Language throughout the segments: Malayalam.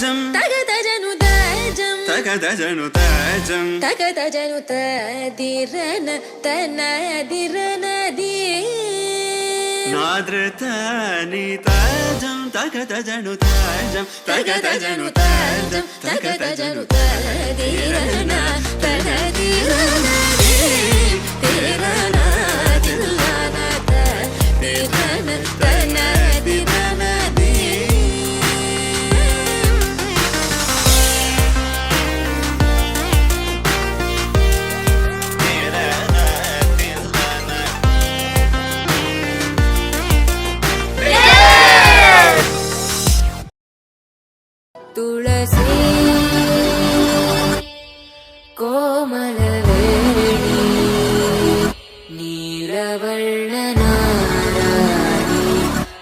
తేజం తగదజను తేజం. తగదజను తేజం. తగదజను తదిరన తనదిరనది. నాద్రతని తేజం. తగదజను తేజం. తగదజను తేజం. తగదజను తదిరన తనదిరనది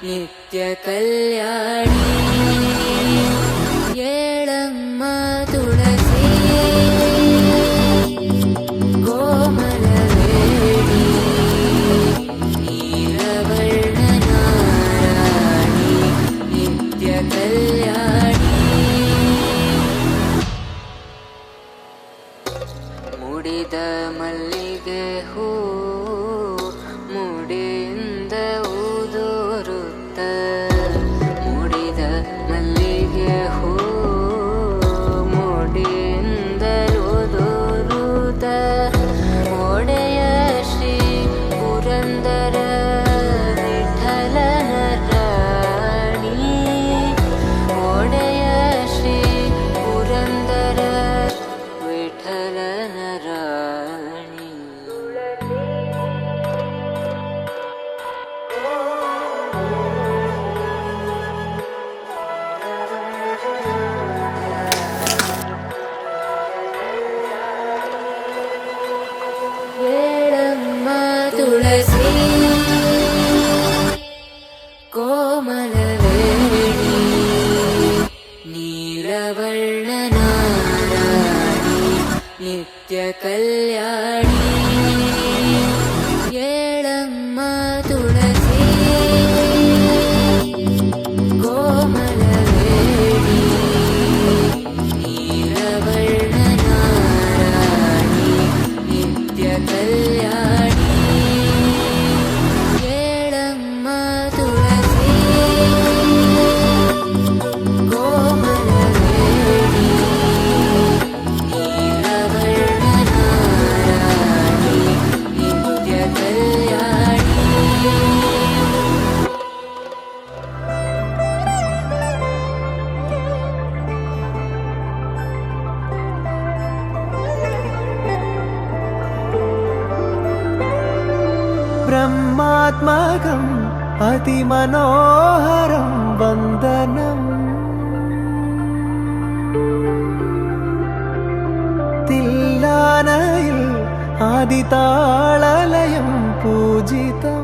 नित्यकल्याणी येळम्मा तुळसी कोमलवेणी नीलवर्णनारायणी नित्यकल्याणी मुडिद मल्लिगे हू കോമലവേണി നീലവർണനാരാണി നിത്യ കല്യാണി ഏളമ്മ തുളസി കോമലവേണി നീലവർണനാരാണി നിത്യ കല്യാണി ആത്മകം അതിമനോഹരം വന്ദനം. തില്ലാനയിൽ ആദിതാളലയം പൂജിതം.